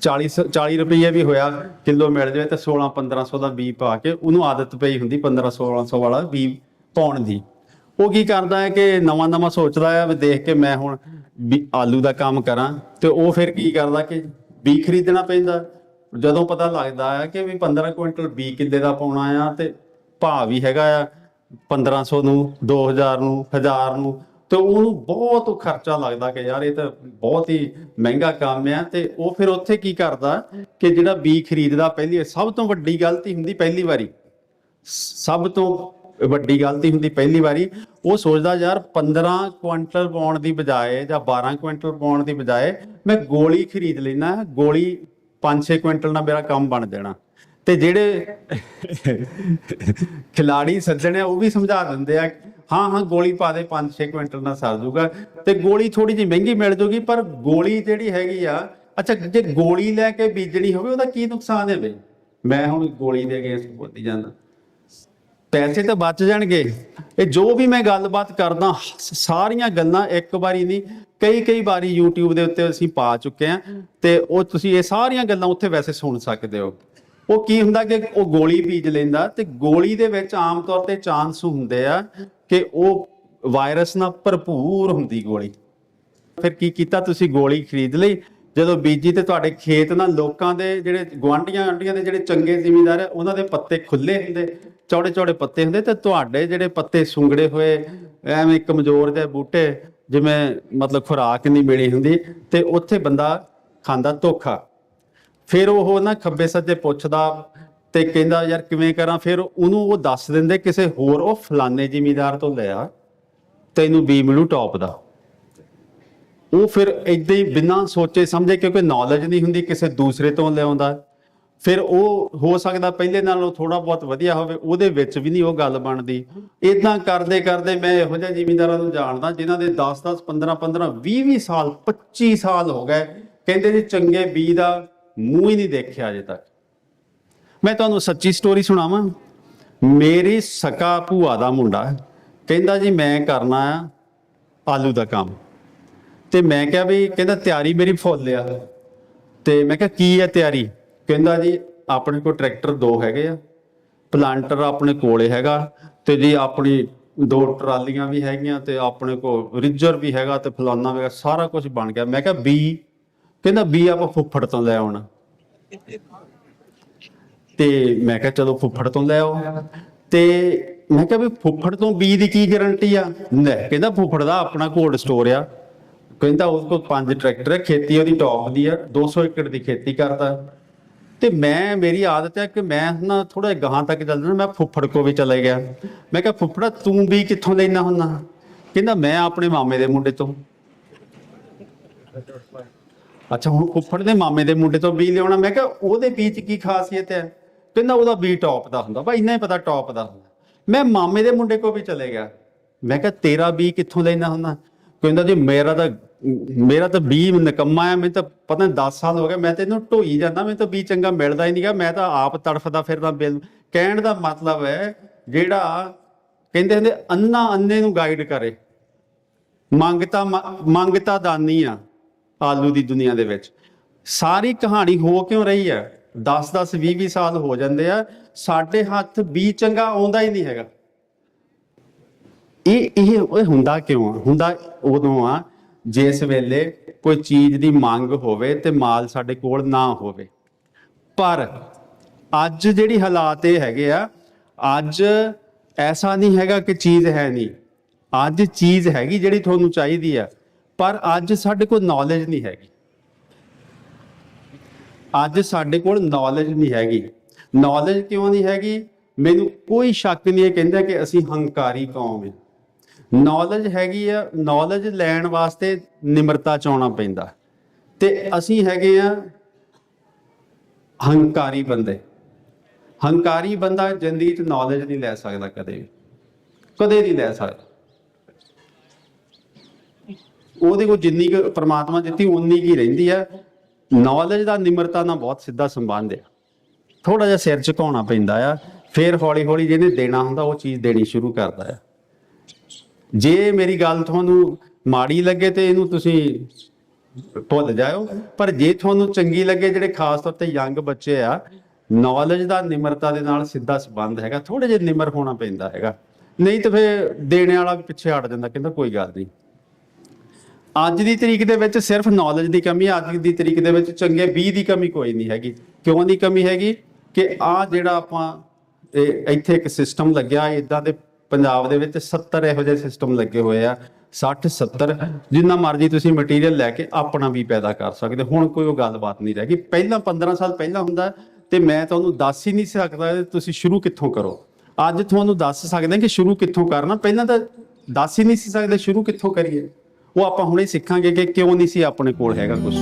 40 ਸ- 40 ਰੁਪਏ ਵੀ ਹੋਇਆ ਕਿਲੋ ਮਿਲ ਜਾਵੇ ਤਾਂ 16 1500 ਦਾ ਬੀ ਪਾ ਕੇ ਉਹਨੂੰ ਆਦਤ ਪਈ ਹੁੰਦੀ 1500 1600 ਵਾਲਾ ਬੀ ਪਾਉਣ ਦੀ। ਉਹ ਕੀ ਕਰਦਾ ਹੈ ਕਿ ਨਵਾਂ ਨਵਾਂ ਸੋਚਦਾ ਹੈ ਵੀ ਦੇਖ ਕੇ ਮੈਂ ਹੁਣ ਵੀ ਆਲੂ ਦਾ ਕੰਮ ਕਰਾਂ ਤੇ ਉਹ ਫਿਰ ਕੀ ਕਰਦਾ ਕਿ ਬੀ ਖਰੀਦਣਾ ਪੈਂਦਾ। ਜਦੋਂ ਪਤਾ ਲੱਗਦਾ ਹੈ ਕਿ ਵੀ 15 ਕੁਇੰਟਲ ਬੀ ਕਿੱਲੇ ਦਾ ਪਾਉਣਾ ਆ ਤੇ ਭਾਅ ਵੀ ਹੈਗਾ ਆ 1500 ਨੂੰ 2000 ਨੂੰ 1000 ਨੂੰ, ਤੇ ਉਹਨੂੰ ਬਹੁਤ ਖਰਚਾ ਲੱਗਦਾ ਕਿ ਯਾਰ ਇਹ ਤਾਂ ਬਹੁਤ ਹੀ ਮਹਿੰਗਾ ਕੰਮ ਆ ਤੇ ਉਹ ਫਿਰ ਉੱਥੇ ਕੀ ਕਰਦਾ ਕਿ ਜਿਹੜਾ ਬੀ ਖਰੀਦਦਾ ਪਹਿਲੀ ਸਭ ਤੋਂ ਵੱਡੀ ਗਲਤੀ ਹੁੰਦੀ ਪਹਿਲੀ ਵਾਰੀ। ਸਭ ਤੋਂ ਵੱਡੀ ਗਲਤੀ ਹੁੰਦੀ ਪਹਿਲੀ ਵਾਰੀ, ਉਹ ਸੋਚਦਾ ਯਾਰ 15 ਕੁਇੰਟਲ ਪਾਉਣ ਦੀ ਬਜਾਏ ਜਾਂ 12 ਕੁਇੰਟਲ ਪਾਉਣ ਦੀ ਬਜਾਏ ਮੈਂ ਗੋਲੀ ਖਰੀਦ ਲੈਣਾ ਗੋਲੀ 5-6 ਕੁਇੰਟਲ ਨਾਲ ਮੇਰਾ ਕੰਮ ਬਣ ਜਾਣਾ। ਤੇ ਜਿਹੜੇ ਖਿਲਾੜੀ ਸੱਜਣ ਆ, ਉਹ ਵੀ ਸਮਝਾ ਦਿੰਦੇ ਆ, ਹਾਂ ਹਾਂ, ਗੋਲੀ ਪਾ ਦੇ 5-6 ਕੁਇੰਟਲ ਨਾਲ ਸਰ ਜੂਗਾ। ਤੇ ਗੋਲੀ ਥੋੜੀ ਜਿਹੀ ਮਹਿੰਗੀ ਮਿਲ ਜੂਗੀ, ਪਰ ਗੋਲੀ ਜਿਹੜੀ ਹੈਗੀ ਆ, ਅੱਛਾ, ਜੇ ਗੋਲੀ ਲੈ ਕੇ ਬੀਜਣੀ ਹੋਵੇ, ਉਹਦਾ ਕੀ ਨੁਕਸਾਨ ਹੈ ਬਈ? ਮੈਂ ਹੁਣ ਗੋਲੀ ਦੇ ਅਗੇਂਸਟ ਬੋਲੀ ਜਾਂਦਾ। ਪੈਸੇ ਤਾਂ ਬਚ ਜਾਣਗੇ। ਇਹ ਜੋ ਵੀ ਮੈਂ ਗੱਲਬਾਤ ਕਰਦਾ, ਸਾਰੀਆਂ ਗੱਲਾਂ ਇੱਕ ਵਾਰੀ ਨਹੀਂ, ਕਈ ਕਈ ਵਾਰੀ YouTube ਦੇ ਉੱਤੇ ਅਸੀਂ ਪਾ ਚੁੱਕੇ ਆ ਤੇ ਉਹ ਤੁਸੀਂ ਇਹ ਸਾਰੀਆਂ ਗੱਲਾਂ ਉੱਥੇ ਵੈਸੇ ਸੁਣ ਸਕਦੇ ਹੋ। ਉਹ ਕੀ ਹੁੰਦਾ ਕਿ ਉਹ ਗੋਲੀ ਬੀਜ ਲੈਂਦਾ ਤੇ ਗੋਲੀ ਦੇ ਵਿੱਚ ਆਮ ਤੌਰ ਤੇ ਚਾਂਸ ਹੁੰਦੇ ਆ ਕਿ ਉਹ ਵਾਇਰਸ ਨਾਲ ਭਰਪੂਰ ਹੁੰਦੀ ਗੋਲੀ। ਫਿਰ ਕੀ ਕੀਤਾ ਤੁਸੀਂ ਗੋਲੀ ਖਰੀਦ ਲਈ? ਜਦੋਂ ਬੀਜੀ ਤੇ ਤੁਹਾਡੇ ਖੇਤ ਨਾਲ ਲੋਕਾਂ ਦੇ ਜਿਹੜੇ ਗਵਾਂਢੀਆਂ ਆਂਡੀਆਂ ਦੇ ਜਿਹੜੇ ਚੰਗੇ ਜ਼ਿਮੀਂਦਾਰ ਆ, ਉਹਨਾਂ ਦੇ ਪੱਤੇ ਖੁੱਲੇ ਹੁੰਦੇ ਚੌੜੇ ਚੌੜੇ ਪੱਤੇ ਹੁੰਦੇ ਤੇ ਤੁਹਾਡੇ ਜਿਹੜੇ ਪੱਤੇ ਸੁੰਗੜੇ ਹੋਏ, ਐਵੇਂ ਕਮਜ਼ੋਰ ਜਿਹੇ ਬੂਟੇ ਜਿਵੇਂ ਮਤਲਬ ਖੁਰਾਕ ਨਹੀਂ ਮਿਲੀ ਹੁੰਦੀ ਤੇ ਉੱਥੇ ਬੰਦਾ ਖਾਂਦਾ ਧੋਖਾ। ਫਿਰ ਉਹ ਨਾ ਖੱਬੇ ਸੱਜੇ ਪੁੱਛਦਾ ਤੇ ਕਹਿੰਦਾ, ਯਾਰ ਕਿਵੇਂ ਕਰਾਂ? ਫਿਰ ਉਹਨੂੰ ਉਹ ਦੱਸ ਦਿੰਦੇ ਕਿਸੇ ਹੋਰ, ਉਹ ਫਲਾਣੇ ਜ਼ਿਮੀਂਦਾਰ ਤੋਂ ਲਿਆ, ਤੈਨੂੰ ਬੀ ਮਿਲੂ ਟੌਪ ਦਾ ਉਹ ਫਿਰ ਇਦਾਂ ਹੀ ਬਿਨਾਂ ਸੋਚੇ ਸਮਝੇ, ਕਿਉਂਕਿ ਨੌਲੇਜ ਨਹੀਂ ਹੁੰਦੀ ਕਿਸੇ ਦੂਸਰੇ ਤੋਂ ਲਿਆਉਂਦਾ। ਫਿਰ ਉਹ ਹੋ ਸਕਦਾ ਪਹਿਲੇ ਨਾਲੋਂ ਥੋੜਾ ਬਹੁਤ ਵਧੀਆ ਹੋਵੇ, ਉਹਦੇ ਵਿੱਚ ਵੀ ਨਹੀਂ ਉਹ ਗੱਲ ਬਣਦੀ। ਇਦਾਂ ਕਰਦੇ ਕਰਦੇ ਮੈਂ ਇਹੋ ਜਿਹੇ ਜ਼ਿਮੀਂਦਾਰਾਂ ਨੂੰ ਜਾਣਦਾ, ਜਿਨ੍ਹਾਂ ਦੇ 10 10 15 15 20 20 ਸਾਲ 25 ਸਾਲ ਹੋ ਗਏ, ਕਹਿੰਦੇ ਜੀ ਚੰਗੇ ਬੀ ਦਾ ਮੂੰਹ ਹੀ ਨਹੀਂ ਦੇਖਿਆ ਅਜੇ ਤੱਕ। ਮੈਂ ਤੁਹਾਨੂੰ ਸੱਚੀ ਸਟੋਰੀ ਸੁਣਾਵਾਂ। ਮੇਰੀ ਸਕਾ ਭੂਆ ਦਾ ਮੁੰਡਾ ਕਹਿੰਦਾ ਜੀ, ਮੈਂ ਕਰਨਾ ਆਲੂ ਦਾ ਕੰਮ। ਤੇ ਮੈਂ ਕਿਹਾ ਵੀ ਕਹਿੰਦਾ ਤਿਆਰੀ ਮੇਰੀ ਫੁੱਲ ਆ। ਤੇ ਮੈਂ ਕਿਹਾ ਕੀ ਆ ਤਿਆਰੀ? ਕਹਿੰਦਾ ਜੀ ਆਪਣੇ ਕੋਲ ਟਰੈਕਟਰ ਦੋ ਹੈਗੇ ਆ। ਪਲਾਂਟਰ ਆਪਣੇ ਕੋਲੇ ਹੈਗਾ ਤੇ ਜੀ ਆਪਣੀ ਦੋ ਟਰਾਲੀਆਂ ਵੀ ਹੈਗੀਆਂ ਤੇ ਆਪਣੇ ਕੋਲ ਰਿਜਰ ਵੀ ਹੈਗਾ ਤੇ ਫਲਾਨਾ ਵਗੈਰਾ ਸਾਰਾ ਕੁਝ ਬਣ ਗਿਆ। ਮੈਂ ਕਿਹਾ ਬੀ ਕਹਿੰਦਾ ਬੀ ਆਪਾਂ ਫੁੱਫੜ ਤੋਂ ਲੈ ਆਉਣਾ। ਤੇ ਮੈਂ ਕਿਹਾ ਚਲੋ ਫੁੱਫੜ ਤੋਂ ਲੈ ਆਓ। ਤੇ ਮੈਂ ਕਿਹਾ ਵੀ ਫੁੱਫੜ ਤੋਂ ਬੀ ਦੀ ਕੀ ਗਾਰੰਟੀ ਆ? ਲੈ, ਕਹਿੰਦਾ ਫੁੱਫੜ ਦਾ ਆਪਣਾ ਕੋਲਡ ਸਟੋਰ ਆ। ਕਹਿੰਦਾ ਉਸ ਕੋਲ ਪੰਜ ਟਰੈਕਟਰ ਹੈ, ਖੇਤੀ ਉਹਦੀ ਟੌਪ ਦੀ ਆ 200 ਏਕੜ ਦੀ ਖੇਤੀ ਕਰਦਾ। ਤੇ ਮੈਂ, ਮੇਰੀ ਆਦਤ ਹੈ ਕਿ ਮੈਂ ਨਾ ਥੋੜਾ ਗਾਹਾਂ ਤੱਕ ਚੱਲਦਾ ਮੈਂ ਫੁੱਫੜ ਕੋ ਵੀ ਚਲੇ ਗਿਆ। ਮੈਂ ਕਿਹਾ, ਫੁੱਫੜਾ, ਤੂੰ ਵੀ ਕਿੱਥੋਂ ਲੈਣਾ ਹੁੰਦਾ? ਕਹਿੰਦਾ, ਮੈਂ ਆਪਣੇ ਮਾਮੇ ਦੇ ਮੁੰਡੇ ਤੋਂ। ਅੱਛਾ, ਹੁਣ ਫੁੱਫੜ ਦੇ ਮਾਮੇ ਦੇ ਮੁੰਡੇ ਤੋਂ ਬੀ ਲਿਆਉਣਾ। ਮੈਂ ਕਿਹਾ, ਉਹਦੇ ਬੀਜ ਕੀ ਖਾਸੀਅਤ ਹੈ? ਕਹਿੰਦਾ, ਉਹਦਾ ਬੀ ਟੌਪ ਦਾ ਹੁੰਦਾ। ਬਾ ਇੰਨਾ ਹੀ ਪਤਾ ਟੌਪ ਦਾ ਹੁੰਦਾ। ਮੈਂ ਮਾਮੇ ਦੇ ਮੁੰਡੇ ਕੋ ਵੀ ਚਲੇ ਗਿਆ। ਮੈਂ ਕਿਹਾ, ਤੇਰਾ ਬੀ ਕਿੱਥੋਂ ਲੈਣਾ ਹੁੰਦਾ? ਕਹਿੰਦਾ, ਜੀ ਮੇਰਾ ਤਾਂ ਮੇਰਾ ਤਾਂ ਬੀ ਨਿਕੰਮਾ ਹੈ ਮੈਨੂੰ ਤਾਂ ਪਤਾ ਨਹੀਂ 10 ਸਾਲ ਹੋ ਗਏ, ਮੈਂ ਤਾਂ ਇਹਨੂੰ ਢੋਈ ਜਾਂਦਾ, ਮੈਨੂੰ ਤਾਂ ਬੀ ਚੰਗਾ ਮਿਲਦਾ ਹੀ ਨਹੀਂਗਾ ਮੈਂ ਤਾਂ ਆਪ ਤੜਫਦਾ ਫਿਰਦਾ ਬਿਲ, ਕਹਿਣ ਦਾ ਮਤਲਬ ਹੈ ਜਿਹੜਾ ਕਹਿੰਦੇ ਹੁੰਦੇ ਅੰਨਾ ਅੰਨੇ ਨੂੰ ਗਾਈਡ ਕਰੇ। ਮੰਗਤਾ ਮੰਗਤਾ ਦਾਨੀ ਆ ਆਲੂ ਦੀ ਦੁਨੀਆ ਦੇ ਵਿੱਚ। ਸਾਰੀ ਕਹਾਣੀ ਹੋ ਕਿਉਂ ਰਹੀ ਹੈ? 10 10 20 20 ਸਾਲ ਹੋ ਜਾਂਦੇ ਆ, ਸਾਡੇ ਹੱਥ ਬੀ ਚੰਗਾ ਆਉਂਦਾ ਹੀ ਨਹੀਂ ਹੈਗਾ। ਇਹ ਇਹ ਹੁੰਦਾ ਕਿਉਂ ਆ? ਹੁੰਦਾ ਉਦੋਂ ਆ ਜਿਸ ਵੇਲੇ ਕੋਈ ਚੀਜ਼ ਦੀ ਮੰਗ ਹੋਵੇ ਤੇ ਮਾਲ ਸਾਡੇ ਕੋਲ ਨਾ ਹੋਵੇ। ਪਰ ਅੱਜ ਜਿਹੜੀ ਹਾਲਾਤ ਇਹ ਹੈਗੇ ਆ, ਅੱਜ ਐਸਾ ਨਹੀਂ ਹੈਗਾ ਕਿ ਚੀਜ਼ ਹੈ ਨਹੀਂ। ਅੱਜ ਚੀਜ਼ ਹੈਗੀ ਜਿਹੜੀ ਤੁਹਾਨੂੰ ਚਾਹੀਦੀ ਆ, ਪਰ ਅੱਜ ਸਾਡੇ ਕੋਲ ਨੌਲੇਜ ਨਹੀਂ ਹੈਗੀ। ਅੱਜ ਸਾਡੇ ਕੋਲ ਨੌਲੇਜ ਨਹੀਂ ਹੈਗੀ। ਨੌਲੇਜ ਕਿਉਂ ਨਹੀਂ ਹੈਗੀ? ਮੈਨੂੰ ਕੋਈ ਸ਼ੱਕ ਨਹੀਂ ਇਹ ਕਹਿੰਦਾ ਕਿ ਅਸੀਂ ਹੰਕਾਰੀ ਕੌਮ ਹਾਂ। ਨੌਲੇਜ ਹੈਗੀ ਆ ਨੌਲੇਜ ਲੈਣ ਵਾਸਤੇ ਨਿਮਰਤਾ ਚ ਆਉਣਾ ਪੈਂਦਾ। ਤੇ ਅਸੀਂ ਹੈਗੇ ਆ ਹੰਕਾਰੀ ਬੰਦੇ। ਹੰਕਾਰੀ ਬੰਦਾ ਜ਼ਿੰਦਗੀ 'ਚ ਨੌਲੇਜ ਨਹੀਂ ਲੈ ਸਕਦਾ ਕਦੇ ਵੀ। ਕਦੇ ਨਹੀਂ ਲੈ ਸਕਦਾ। ਉਹਦੇ ਕੋਲ ਜਿੰਨੀ ਕੁ ਪ੍ਰਮਾਤਮਾ ਦਿੱਤੀ, ਉਨੀ ਕੀ ਰਹਿੰਦੀ ਆ। ਨੌਲੇਜ ਦਾ ਨਿਮਰਤਾ ਨਾਲ ਬਹੁਤ ਸਿੱਧਾ ਸੰਬੰਧ ਆ। ਥੋੜਾ ਜਿਹਾ ਸਿਰ ਝੁਕਾਉਣਾ ਪੈਂਦਾ ਆ। ਫਿਰ ਹੌਲੀ ਹੌਲੀ ਜਿਹਨੇ ਦੇਣਾ ਹੁੰਦਾ, ਉਹ ਚੀਜ਼ ਦੇਣੀ ਸ਼ੁਰੂ ਕਰਦਾ ਆ। ਜੇ ਮੇਰੀ ਗੱਲ ਤੁਹਾਨੂੰ ਮਾੜੀ ਲੱਗੇ ਤੇ ਇਹਨੂੰ ਤੁਸੀਂ ਭੁੱਲ ਜਾਇਓ, ਪਰ ਜੇ ਤੁਹਾਨੂੰ ਚੰਗੀ ਲੱਗੇ ਜਿਹੜੇ ਖਾਸ ਤੌਰ ਤੇ ਯੰਗ ਬੱਚੇ ਆ ਨੌਲੇਜ ਦਾ, ਨਿਮਰਤਾ ਦੇ ਨਾਲ ਸਿੱਧਾ ਸੰਬੰਧ ਹੈਗਾ ਥੋੜੇ ਜਿਹਾ ਨਿਮਰ ਹੋਣਾ ਪੈਂਦਾ ਹੈਗਾ। ਨਹੀਂ ਤਾਂ ਫਿਰ ਦੇਣੇ ਵਾਲਾ ਵੀ ਪਿੱਛੇ ਹਟ ਜਾਂਦਾ, ਕਹਿੰਦਾ ਕੋਈ ਗੱਲ ਨਹੀਂ। ਅੱਜ ਦੀ ਤਰੀਕ ਦੇ ਵਿੱਚ ਸਿਰਫ ਨੌਲੇਜ ਦੀ ਕਮੀ ਹੈ ਅੱਜ ਦੀ ਤਰੀਕ ਦੇ ਵਿੱਚ ਚੰਗੇ 20 ਦੀ ਕਮੀ ਕੋਈ ਨਹੀਂ ਹੈਗੀ। ਕਿਉਂ ਦੀ ਕਮੀ ਹੈਗੀ? ਕਿ ਆ ਜਿਹੜਾ ਆਪਾਂ, ਇਹ ਇੱਥੇ ਇੱਕ ਸਿਸਟਮ ਲੱਗਿਆ, ਇਦਾਂ ਦੇ ਪੰਜਾਬ ਦੇ ਵਿੱਚ 70 ਇਹੋ ਜਿਹੇ ਸਿਸਟਮ ਲੱਗੇ ਹੋਏ ਆ 60 70 ਜਿੰਨਾ ਮਰਜ਼ੀ ਤੁਸੀਂ ਮਟੀਰੀਅਲ ਲੈ ਕੇ ਆਪਣਾ ਵੀ ਪੈਦਾ ਕਰ ਸਕਦੇ। ਹੁਣ ਕੋਈ ਉਹ ਗੱਲਬਾਤ ਨਹੀਂ ਰਹਿ ਗਈ। ਪਹਿਲਾਂ 15 ਸਾਲ ਪਹਿਲਾਂ ਹੁੰਦਾ ਤੇ ਮੈਂ ਤੁਹਾਨੂੰ ਦੱਸ ਹੀ ਨਹੀਂ ਸਕਦਾ ਤੁਸੀਂ ਸ਼ੁਰੂ ਕਿੱਥੋਂ ਕਰੋ। ਅੱਜ ਤੁਹਾਨੂੰ ਦੱਸ ਸਕਦੇ ਕਿ ਸ਼ੁਰੂ ਕਿੱਥੋਂ ਕਰਨਾ। ਪਹਿਲਾਂ ਤਾਂ ਦੱਸ ਹੀ ਨਹੀਂ ਸੀ ਸਕਦੇ ਸ਼ੁਰੂ ਕਿੱਥੋਂ ਕਰੀਏ। ਉਹ ਆਪਾਂ ਹੁਣੇ ਸਿੱਖਾਂਗੇ ਕਿ ਕਿਉਂ ਨਹੀਂ ਸੀ ਆਪਣੇ ਕੋਲ ਹੈਗਾ ਕੁਝ